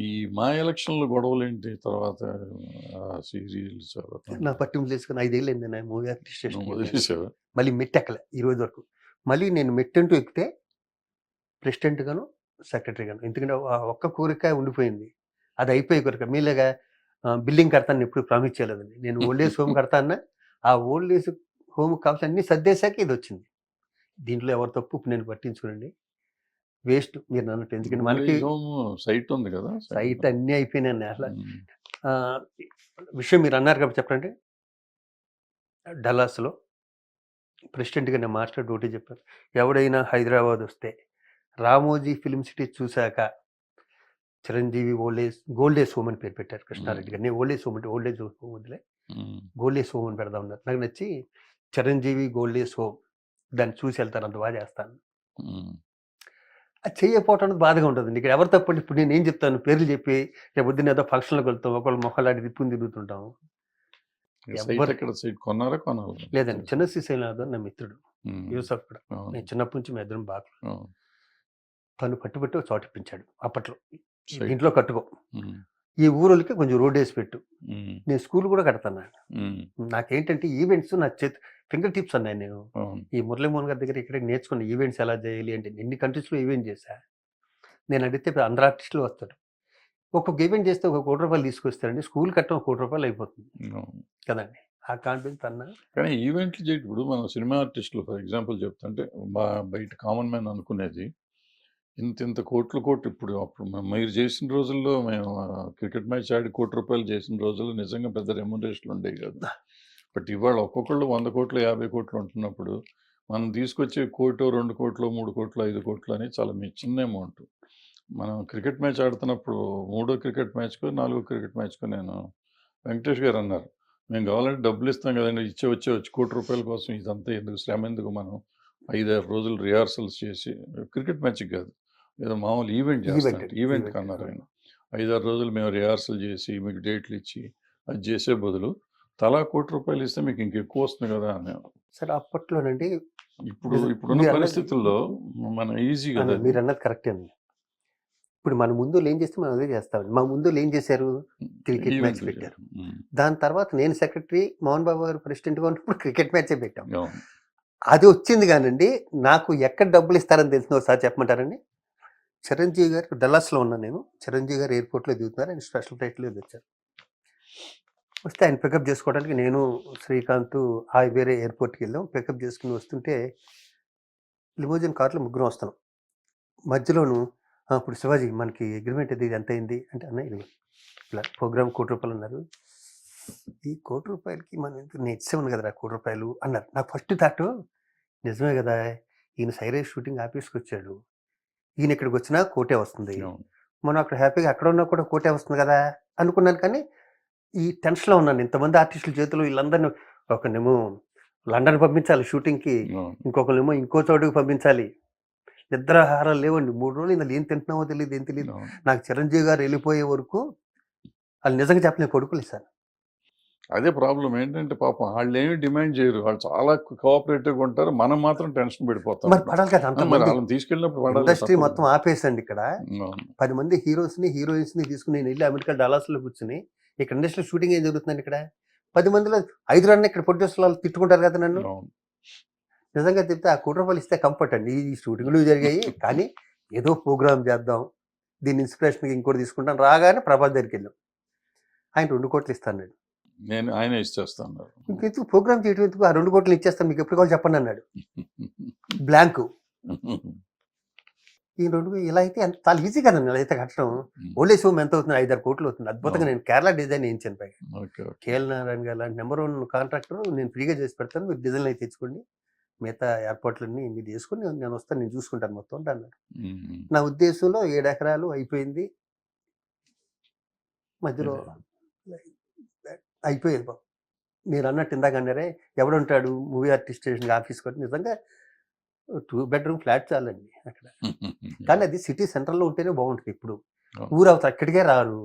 ఈ మా ఎలక్షన్‌లో గొడవలేంటి తర్వాత ఆ సీరియల్స్ నా పట్టింపు చేసుకుని ఐదేళ్ళు అయింది నేను మూవీ స్టేషన్? మళ్ళీ మెట్టు ఎక్కలే ఈ రోజు వరకు. మళ్ళీ నేను మెట్టంటూ ఎక్కితే ప్రెసిడెంట్ గాను సెక్రటరీ గాను ఎందుకంటే ఆ ఒక్క కోరిక ఉండిపోయింది. అది అయిపోయే కోరిక. మీలాగా బిల్డింగ్ కడతాను ఎప్పుడు ప్రామిస్ చేయలేదండి నేను ఓల్డ్ ఏజ్ హోమ్ కడతాను ఆ ఓల్డ్ ఏజ్ హోమ్ కావాల్సిన అన్ని సర్దేశాక ఇది వచ్చింది. దీంట్లో ఎవరు తప్పు నేను పట్టించుకోనండి. వేస్ట్ మీరు అన్నట్టు. ఎందుకంటే మనకి సైట్ ఉంది కదా సైట్ అన్నీ అయిపోయినాయి ఆ, విషయం మీరు అన్నారు కాబట్టి చెప్పండి. డల్లాస్లో ప్రెసిడెంట్గా నేను మాస్టర్ డ్యూటీ చెప్పాను. ఎవడైనా హైదరాబాద్ వస్తే రామోజీ ఫిల్మ్ సిటీ చూశాక Chiranjeevi old age gold age home అని పేరు పెట్టారు కృష్ణారెడ్డి గారు. నేను ఓల్డ్ ఏజ్ హోమ్ అంటే ఓల్డ్ ఏజ్ హోమ్ వదిలే గోల్డ్ ఏజ్ హోమ్ అని పెడదాం ఉన్నారు నాకు నచ్చి చిరంజీవి గోల్డ్ ఏజ్ హోమ్ దాన్ని చూసి వెళ్తాను అంత బాగా చేస్తాను. అది చేయకపోవటం అనేది బాధగా ఉంటుంది ఇక్కడ ఎవరు తప్పండి ఇప్పుడు నేను ఏం చెప్తాను? పేర్లు చెప్పి రేపు పొద్దున్న ఏదో ఫంక్షన్లకు వెళ్తాం ఒకళ్ళు మొక్కలాడి తిప్పుని తిరుగుతుంటాం. కొన్నారా కొనాలి లేదండి. చిన్న శ్రీశైలం నా మిత్రుడు. యూసఫ్ కూడా. నేను చిన్నప్పటి నుంచి మీ ఇద్దరం బాగా. తను పట్టుబట్టి ఒక చోట ఇప్పించాడు. అప్పట్లో. ఇంట్లో కట్టుకో. ఈ ఊరోళ్ళకి కొంచెం రోడ్ వేసి పెట్టు. నేను స్కూల్ కూడా కడతాను నాకేంటంటే ఈవెంట్స్ నా చేతి ఫింగర్ టిప్స్ అన్నాయి నేను. ఈ మురళీమోహన్ గారి దగ్గర ఇక్కడ నేర్చుకున్న ఈవెంట్స్ ఎలా చేయాలి అంటే ఎన్ని కంట్రీస్లో ఈవెంట్ చేశా? నేను అడిగితే అందరు ఆర్టిస్టులు వస్తారు ఒక్కొక్క ఈవెంట్ చేస్తే ఒక కోటి రూపాయలు తీసుకొస్తారండి స్కూల్ కట్టడం ఒక కోటి రూపాయలు అయిపోతుంది. కదండి. ఆ కాన్ఫిడెన్స్ అన్న కానీ ఈవెంట్లు చేయడం ఇప్పుడు మనం సినిమా ఆర్టిస్టులు ఫర్ ఎగ్జాంపుల్ చెప్తుంటే బయట కామన్ మ్యాన్ అనుకునేది ఇంత ఇంత కోట్ల కోట్లు ఇప్పుడు అప్పుడు మ- మీరు చేసిన రోజుల్లో మేము క్రికెట్ మ్యాచ్ ఆడి కోటి రూపాయలు చేసిన రోజుల్లో నిజంగా పెద్ద రెమ్యునరేషన్లు ఉండేవి కదా. బట్ ఇవాళ ఒక్కొక్కళ్ళు వంద కోట్లు యాభై కోట్లు ఉంటున్నప్పుడు మనం తీసుకొచ్చే కోటు రెండు కోట్లు మూడు కోట్లు ఐదు కోట్లు అని చాలా మీ చిన్న అమౌంట్ మనం క్రికెట్ మ్యాచ్ ఆడుతున్నప్పుడు మూడో క్రికెట్ మ్యాచ్కో నాలుగో క్రికెట్ మ్యాచ్కో నేను వెంకటేష్ గారు అన్నారు. మేము కావాలంటే డబ్బులు ఇస్తాం కదండి ఇచ్చే వచ్చే వచ్చి కోటి రూపాయల కోసం ఇదంతా ఎందుకు శ్రమ ఎందుకు మనం ఐదారు రోజులు రిహార్సల్స్ చేసి క్రికెట్ మ్యాచ్కి కాదు ఏదో మామూలు ఈవెంట్ Event, చేస్తాం ఈవెంట్. కన్నారు ఆయన ఐదారు రోజులు మేము రిహార్సల్ చేసి మీకు డేట్లు ఇచ్చి అది చేసే బదులు తలా కోటి రూపాయలు ఇస్తే మీకు ఇంకెక్కువ వస్తుంది కదా అని సరే అప్పట్లోనండి ఇప్పుడు. ఇప్పుడున్న పరిస్థితుల్లో మనం ఈజీ కదా మీరు అన్నది కరెక్టే అండి ఇప్పుడు మన ముందు ఏం చేస్తే మనం అదే చేస్తామండి మా ముందు ఏం చేశారు match ఈవెంట్లు పెట్టారు. దాని తర్వాత నేను సెక్రటరీ మోహన్ బాబు గారు ప్రెసిడెంట్గా ఉన్నప్పుడు క్రికెట్ మ్యాచే పెట్టాం. అది వచ్చింది కానండి నాకు ఎక్కడ డబ్బులు ఇస్తారని తెలిసిన ఒకసారి చెప్పమంటారండి? చిరంజీవి గారు డల్లాస్లో ఉన్నాను నేను. చిరంజీవి గారు ఎయిర్పోర్ట్లో దిగుతున్నారు. ఆయన స్పెషల్ ఫ్లైట్లో వచ్చారు. వస్తే ఆయన పికప్ చేసుకోవడానికి నేను శ్రీకాంత్ ఆ వేరే ఎయిర్పోర్ట్కి వెళ్ళాం. పికప్ చేసుకుని వస్తుంటే లిమోజిన్ కార్లో ముగ్గురం వస్తున్నాం. మధ్యలోను ఇప్పుడు శివాజీ మనకి అగ్రిమెంట్ ఇది ఎంత అయింది అంటే అన్న ఇది ఇలా ప్రోగ్రామ్ కోటి రూపాయలు అన్నారు. ఈ కోటి రూపాయలకి మనం నేను ఇచ్చేవాను కదరా కోటి రూపాయలు అన్నారు. నాకు ఫస్ట్ థాట్ నిజమే కదా ఈయన సైరేజ్ షూటింగ్ ఆఫీస్కి వచ్చాడు. ఈయన ఇక్కడికి వచ్చినా కోటే వస్తుంది. మనం అక్కడ హ్యాపీగా అక్కడ ఉన్నా కూడా కోటే వస్తుంది కదా అనుకున్నాను కానీ ఈ టెన్షన్లో ఉన్నాను. ఇంతమంది ఆర్టిస్టుల చేతులు వీళ్ళందరినీ ఒకనేమో లండన్ పంపించాలి షూటింగ్కి. ఇంకొకరేమో ఇంకో చోటుకి పంపించాలి. నిద్రాహారాలు లేవండి. మూడు రోజులు ఇందులో ఏం తింటున్నామో తెలియదు ఏం తెలియదు. నాకు చిరంజీవి గారు వెళ్ళిపోయే వరకు వాళ్ళు నిజంగా చెప్పలేని కొడుకులు సార్. అదే ప్రాబ్లం ఏంటంటే పాపం వాళ్ళు ఏమి డిమాండ్ చేయరు. వాళ్ళు చాలా కోఆపరేటివ్గా ఉంటారు. మనం మాత్రం టెన్షన్ పడిపోతాం మరి పడాలి కదా మరి అంతమంది వాళ్ళని తీసుకెళ్ళినప్పుడు పడాలి ఇండస్ట్రీ. మొత్తం ఆపేసండి ఇక్కడ. పది మంది హీరోస్ని హీరోయిన్స్ని తీసుకుని నేను వెళ్ళి అమెరికా డాలర్స్లో కూర్చుని ఇక్కడ ఇండస్ట్రీ షూటింగ్ ఏం జరుగుతుందండి ఇక్కడ? పది మందిలో ఐదు రన్ ఇక్కడ ప్రొడ్యూసర్ వాళ్ళు తిట్టుకుంటారు కదా నన్ను. నిజంగా చెప్తే ఆ కోటి రూపాయలు ఇస్తే కంఫర్ట్ అండి. ఈ షూటింగ్లు జరిగాయి. కానీ ఏదో ప్రోగ్రామ్ చేద్దాం. దీని ఇన్స్పిరేషన్కి ఇంకోటి తీసుకుంటాం రాగానే ప్రభాస్ దగ్గరికి వెళ్ళాం. ఆయన రెండు కోట్లు ఇస్తాను నేను ఆయన ఇచ్చేస్తాను ఇంకెందుకు? ప్రోగ్రామ్ చేయడం ఎందుకు? ఆ రెండు కోట్లు ఇచ్చేస్తాను మీకు ఎప్పుడు కావాలి చెప్పండి అన్నాడు. బ్లాంక్. ఈ రెండు ఇలా అయితే ఎంత చాలా ఈజీ కదండి ఇలా అయితే కట్టడం. ఓల్డ్ ఏజ్ హోమ్ ఎంత అవుతుంది? ఐదారు కోట్లు అవుతుంది. అద్భుతంగా నేను కేరళ డిజైన్ వేయించాను పైగా. ఓకే కేఎల్ నారాయణ గారు లాంటి నెంబర్ వన్ కాంట్రాక్టర్ నేను ఫ్రీగా చేసి పెడతాను. మీరు డిజైన్ అయితే తెచ్చుకోండి. మిగతా ఏర్పాట్లన్నీ మీరు చేసుకుని నేను- వస్తాను నేను చూసుకుంటాను మొత్తం ఉమ్. నా ఉద్దేశంలో ఏడు ఎకరాలు అయిపోయింది. మధ్యలో అయిపోయేది బాబు మీరు అన్నట్టు ఇందాక అన్నారే ఎవడుంటాడు మూవీ ఆర్టిస్ట్ స్టేషన్ ఆఫీస్ కొట్టి నిజంగా టూ బెడ్రూమ్ ఫ్లాట్ చాలండి అక్కడ. కానీ అది సిటీ సెంటర్లో ఉంటేనే బాగుంటుంది ఇప్పుడు. ఊరవతల అక్కడికే రారు.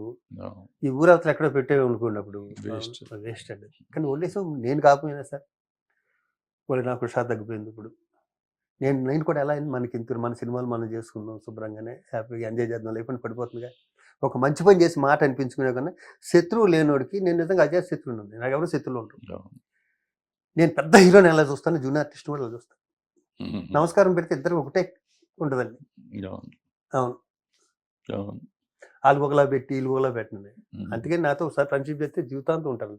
ఈ ఊరవతలు ఎక్కడో పెట్టే అనుకున్నప్పుడు. వేస్ట్. అండి. కానీ ఓల్డేజ్ నేను కాకపోయినా సార్ వాళ్ళు నాకు షా తగ్గిపోయింది ఇప్పుడు. నేను నేను కూడా ఎలా అయింది మనకి ఇంత మన సినిమాలు మనం చేసుకుందాం శుభ్రంగానే హ్యాపీగా ఎంజాయ్ చేద్దాం లేకుండా పడిపోతుందిగా. ఒక మంచి పని చేసి మాట అనిపించుకునే కన్నా శత్రువు లేనోడికి నేను నిజంగా అజాత శత్రువుని ఉంది నాకు ఎవరు శత్రువులు ఉంటారు అవును. నేను పెద్ద హీరోని ఎలా చూస్తాను జూనియర్ ఆర్టిస్ట్ కూడా చూస్తాను. నమస్కారం పెడితే ఇద్దరు ఒకటే ఉండదండి అవును. వాళ్ళు ఒకలా పెట్టి వీళ్ళు ఒకలా ఉమ్. అందుకని నాతో ఒకసారి ఫ్రెండ్షిప్ చేస్తే జీవితాంతం ఉంటారు